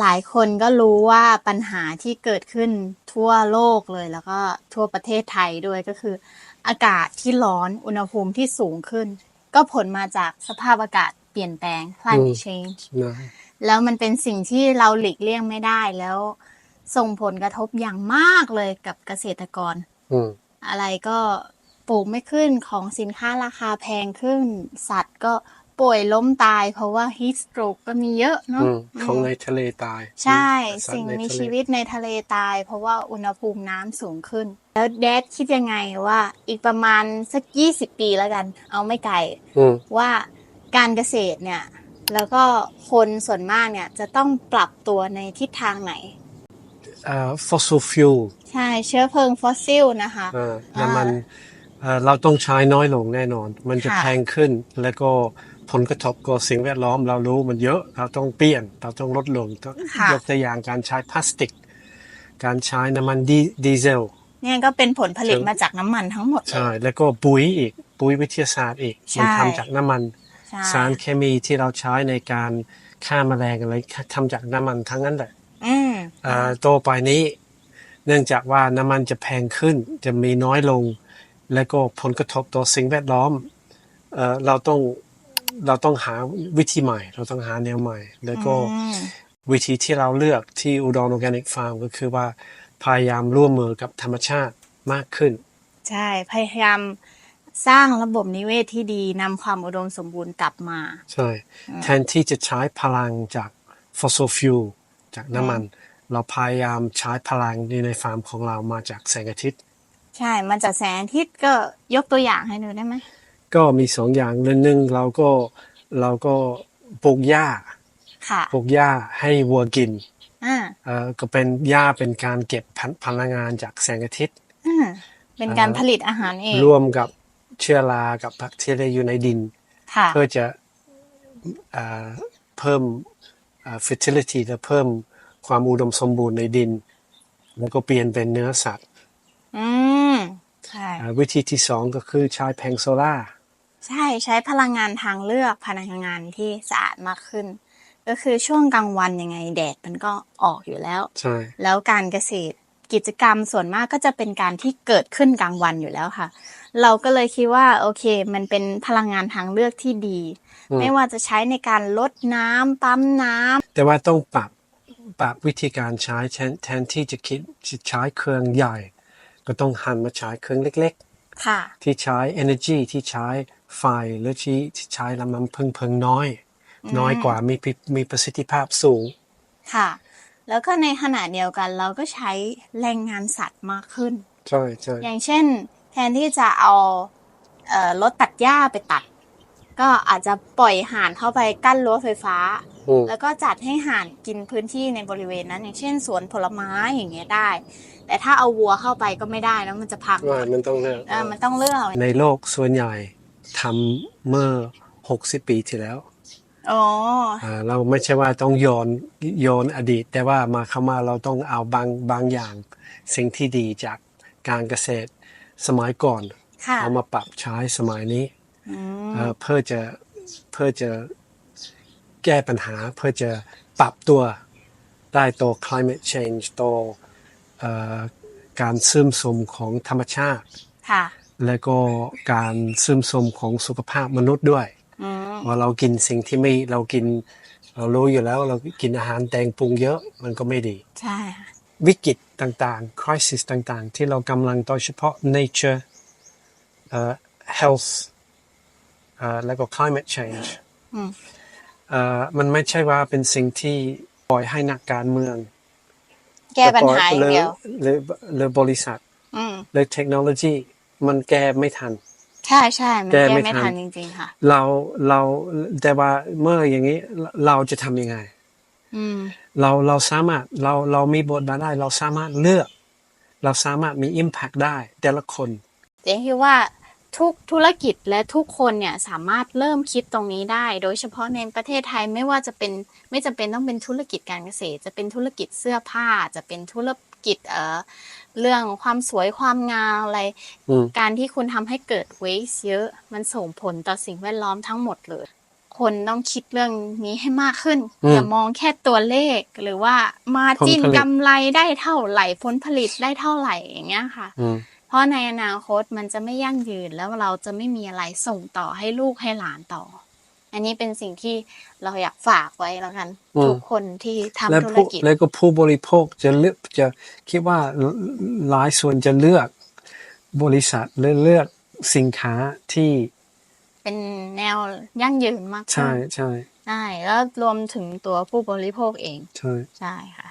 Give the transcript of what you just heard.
หลายคนก็รู้ว่าปัญหาที่เกิดขึ้นทั่วโลกเลย แล้วก็ทั่วประเทศไทยด้วยก็คือ อากาศที่ร้อนอุณหภูมิที่สูงขึ้น ก็ผลมาจากสภาพอากาศเปลี่ยนแปลง climate change นะแล้วมันเป็นสิ่งที่เราหลีกเลี่ยงไม่ได้แล้ว ส่งผลกระทบอย่างมากเลยกับเกษตรกรอืมอะไรก็ปลูกไม่ขึ้นของสินค้าราคาแพงขึ้น สัตว์ก็ ป่วยล้มตาย เพราะว่า heat stroke ก็มีเยอะเนาะอืมอืมของในทะเลตาย ใช่สัตสิ่งในมีทะเลชีวิตในทะเลตาย เพราะว่าอุณหภูมิน้ำสูงขึ้น แล้วแดดคิดยังไงว่า อีกประมาณสัก20ปีแล้วกัน เอาไม่ไกลอืมว่าการเกษตรเนี่ย แล้วก็คนส่วนมากเนี่ยจะต้องปรับตัวในทิศทางไหนอ่า fossil fuel ใช่เชื้อเพลิงฟอสซิลนะคะอ่าน้ำมันเอ่อเราต้องใช้น้อยลงแน่นอน มันจะค่ะแพงขึ้นแล้วก็ ผลกระทบกับสิ่งแวดล้อมเรารู้มันเยอะเราต้องเปลี่ยน เราต้องลดลงต้องค่ะยกตัวอย่างการใช้พลาสติก การใช้น้ำมันดีดีเซลเนี่ยก็เป็นผลผลิตถึงมาจากน้ำมันทั้งหมดเลยใช่แล้วก็ปุ๋ยอีกปุ๋ยวิทยาศาสตร์อีกใช่มันทำจากน้ำมันใช่สารเคมีที่เราใช้ในการฆ่าแมลงอะไรทำจากน้ำมันทั้งนั้นแหละอืมเอ่อต่อไปนี้ เนื่องจากว่าน้ำมันจะแพงขึ้นจะมีน้อยลง และก็ผลกระทบต่อสิ่งแวดล้อมเอ่อเราต้อง เราต้องหาวิธีใหม่ เราต้องหาแนวใหม่ แล้วก็อืมวิธีที่เราเลือกที่อุดรออร์แกนิกฟาร์มก็คือว่าพยายามร่วมมือกับธรรมชาติมากขึ้น ใช่พยายามสร้างระบบนิเวศที่ดีนำความอุดมสมบูรณ์กลับมา ใช่ แทนที่จะใช้พลังจาก fossil fuel จากน้ำมัน เราพยายามใช้พลังในในฟาร์มของเรามาจากแสงอาทิตย์ ใช่มันจากแสงอาทิตย์ก็ยกตัวอย่างให้ดูได้ไหม ก็มีสองอย่างเรื่องหนึ่งเราก็เราก็ปลูกหญ้าค่ะปลูกหญ้าให้วัวกินอ่าเอ่อก็เป็นหญ้าเป็นการเก็บพลพลังงานจากแสงอาทิตย์อ่าเป็นการผลิตอาหารเองร่วมกับเชื้อรากับแบคทีเรียอยู่ในดินค่ะเพื่อจะเอ่อเพิ่มเอ่อ fertility และเพิ่มความอุดมสมบูรณ์ในดิน แล้วก็เปลี่ยนเป็นเนื้อสัตว์อืมใช่เอ่อวิธีที่สองก็คือใช้แผงโซล่าร์ ใช่ใช้พลังงานทางเลือกพลังงานที่สะอาดมากขึ้น ก็คือช่วงกลางวันยังไงแดดมันก็ออกอยู่แล้ว ใช่ แล้วการเกษตรกิจกรรมส่วนมากก็จะเป็นการที่เกิดขึ้นกลางวันอยู่แล้วค่ะ เราก็เลยคิดว่าโอเค มันเป็นพลังงานทางเลือกที่ดี ไม่ว่าจะใช้ในการลดน้ำปั๊มน้ำแต่ว่าต้องปรับปรับวิธีการใช้แทนแทนที่จะคิดจะใช้เครื่องใหญ่ ก็ต้องหันมาใช้เครื่องเล็กค่ะๆที่ใช้ energy ที่ใช้ ไฟหรือที่ที่ใช้แล้วมันเพิ่งเพิ่งน้อย น้อยกว่ามีประมีประสิทธิภาพสูง ค่ะ แล้วก็ในขณะเดียวกันเราก็ใช้แรงงานสัตว์มากขึ้น ใช่ใช่อย่างเช่น แทนที่จะเอาเอ่อรถตัดหญ้าไปตัด ก็อาจจะปล่อยห่านเข้าไปกั้นรั้วไฟฟ้าอืมแล้วก็จัดให้ห่านกินพื้นที่ในบริเวณนั้น อย่างเช่นสวนผลไม้อย่างเงี้ยได้ แต่ถ้าเอาวัวเข้าไปก็ไม่ได้แล้วมันจะพังว่ามันต้องเลือกเออมันต้องเลือกเอาในโลกส่วนใหญ่ ทำเมื่อ60ปีที่แล้วอ๋ออ่าเราไม่ใช่ว่าต้องโยนโยนอดีต แต่ว่ามาเข้ามาเราต้องเอาบางบางอย่าง สิ่งที่ดีจากการเกษตรสมัยก่อนค่ะเอามาปรับใช้สมัยนี้อืมเอ่อเพื่อจะเพื่อจะแก้ปัญหาเพื่อจะปรับตัวได้ต่อ climate change ต่อเอ่อการซึมสมของธรรมชาติค่ะ และก็การซึมสมของสุขภาพมนุษย์ด้วยอืมว่าเรากินสิ่งที่ไม่เรากิน เรารู้อยู่แล้วเรากินอาหารแต่งปรุงเยอะมันก็ไม่ดี ใช่ค่ะวิกฤตต่างๆ crisis ต่างๆ ที่เรากำลังโดยเฉพาะ nature เอ่อ health เอ่อแล้วก็ climate change อืมเอ่อมันไม่ใช่ว่าเป็นสิ่งที่ปล่อยให้นักการเมือง แก้ปัญหาอย่างเดียวหรือหรือบริษัทอืมหรือเทคโนโลยี มันแก้ไม่ทัน ใช่ใช่มันแก้แก้ไม่ไม่ทัทันนจริงๆค่ะ เราเราแต่ว่าเมื่ออย่างนี้เราจะทำยังไงอืมเราเราสามารถเราเรามีบทบาทได้ เราสามารถเลือก เราสามารถมี Impact ได้ แต่ละคนเจ๊คิดว่าทุกธุรกิจและทุกคนเนี่ยสามารถเริ่มคิดตรงนี้ได้ โดยเฉพาะในประเทศไทยไม่ว่าจะเป็นไม่จำเป็นต้องเป็นธุรกิจการเกษตร จะเป็นธุรกิจเสื้อผ้าจะเป็นธุร กิจเอ่อเรื่องความสวยความงามอะไร อืม การที่คุณทำให้เกิด waste เยอะ มันส่งผลต่อสิ่งแวดล้อมทั้งหมดเลย คนต้องคิดเรื่องนี้ให้มากขึ้น อืมอย่ามองแค่ตัวเลขหรือว่ามาจินผลผลิต กำไรได้เท่าไหร่ผลผลิตได้เท่าไหร่อย่างเงี้ยค่ะ อืม เพราะในอนาคตมันจะไม่ยั่งยืนแล้วเราจะไม่มีอะไรส่งต่อให้ลูกให้หลานต่อ อันนี้เป็นสิ่งที่เราอยากฝากไว้แล้วกันอืมทุกคนที่ทำและธุรผู้กิจแล้วก็ผู้บริโภคจะเลือกจะคิดว่าหลายส่วนจะเลือกบริษัทหรือเลือกสินค้าที่เป็นแนวยั่งยืนมากขึ้นใช่ใช่ใช่แล้วรวมถึงตัวผู้บริโภคเอง ใช่ใช่ค่ะ